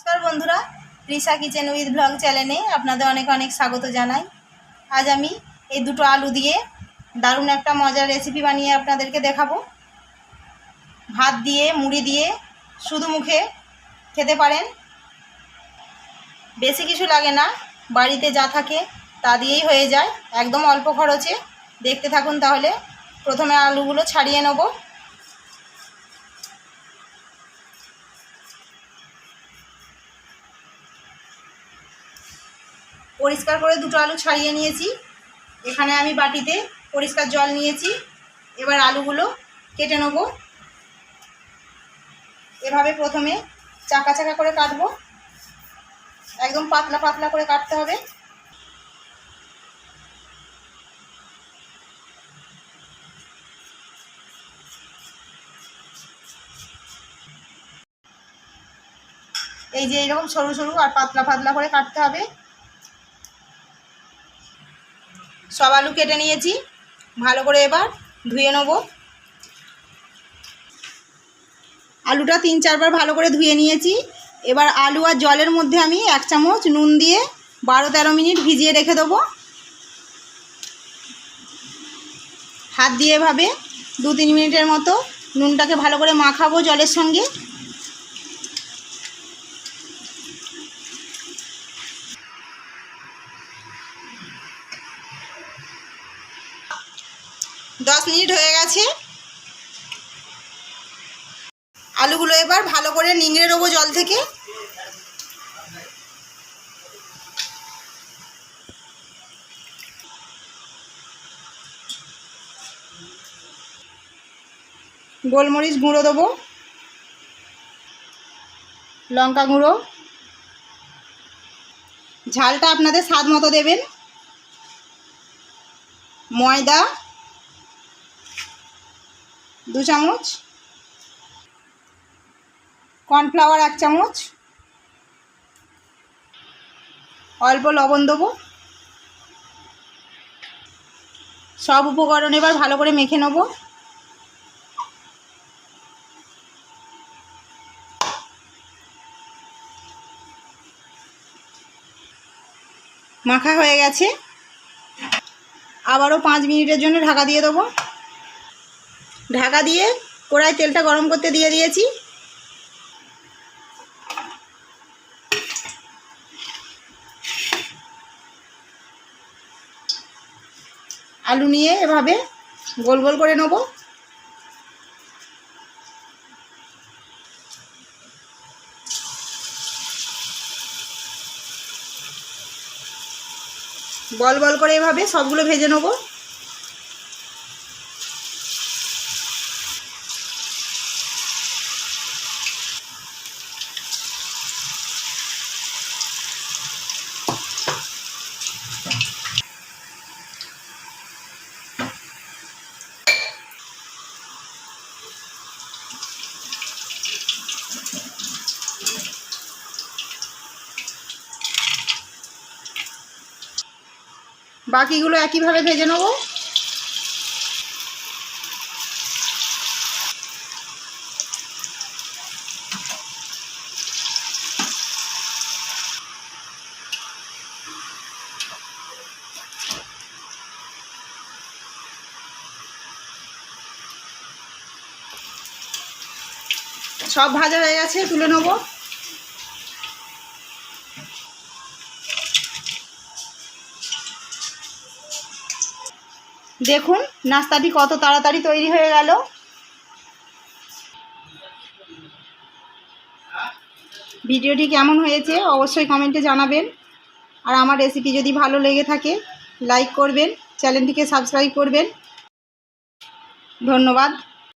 নমস্কার বন্ধুরা, Risa kitchen with blog চ্যানেলে আপনাদের অনেক অনেক স্বাগত জানাই। আজ আমি এই দুটো আলু দিয়ে দারুণ একটা মজার রেসিপি বানিয়ে আপনাদেরকে দেখাবো। ভাত দিয়ে, মুড়ি দিয়ে, শুধু মুখে খেতে পারেন। বেশি কিছু লাগে না, বাড়িতে যা থাকে তা দিয়েই হয়ে যায়। একদম অল্প খরচে। দেখতে থাকুন তাহলে। প্রথমে আলুগুলো ছাড়িয়ে নেব। পরিষ্কার করে দুটো আলু ছাড়িয়ে নিয়েছি। এখানে আমি বাটিতে পরিষ্কার জল নিয়েছি। এবার আলুগুলো কেটে নেব। এভাবে প্রথমে চাকা চাকা করে কাটবো। একদম পাতলা পাতলা করে কাটতে হবে। এই যে এরকম সরু সরু আর পাতলা পাতলা করে কাটতে হবে। সব আলু কেটে নিয়েছি। ভালো করে এবার ধুয়ে নেব। আলুটা তিন চারবার ভালো করে ধুয়ে নিয়েছি। এবার আলু আর জলের মধ্যে আমি এক চামচ নুন দিয়ে বারো তেরো মিনিট ভিজিয়ে রেখে দেবো। হাত দিয়ে এভাবে দু তিন মিনিটের মতো নুনটাকে ভালো করে মাখাবো জলের সঙ্গে। দশ মিনিট হয়ে গেছে। আলুগুলো এবার ভালো করে নিংড়ে নেব জল থেকে। গোলমরিচ গুঁড়ো দেবো। লঙ্কা গুঁড়ো। ঝালটা আপনাদের স্বাদ মতো দেবেন। ময়দা। দু চামচ। কর্নফ্লাওয়ার এক চামচ। অল্প লবণ দেবো। সব উপকরণ এবার ভালো করে মেখে নেব। মাখা হয়ে গেছে। আবারও পাঁচ মিনিটের জন্য ঢাকা দিয়ে দেবো। ঢাকা দিয়ে কড়াই তেলটা গরম করতে দিয়ে দিয়েছি। আলু নিয়ে এভাবে গোল গোল করে নেব। বল বল করে এভাবে সবগুলো ভেজে নেব। বাকিগুলো একইভাবে ভেজে নেব। সব ভাজা হয়ে গেছে তুলে নেব। দেখুন, নাস্তাটি কত তাড়াতাড়ি তৈরি হয়ে গেল। ভিডিওটি কেমন হয়েছে অবশ্যই কমেন্টে জানাবেন। আর আমার রেসিপি যদি ভালো লেগে থাকে লাইক করবেন চ্যানেলটিকে সাবস্ক্রাইব করবেন। ধন্যবাদ।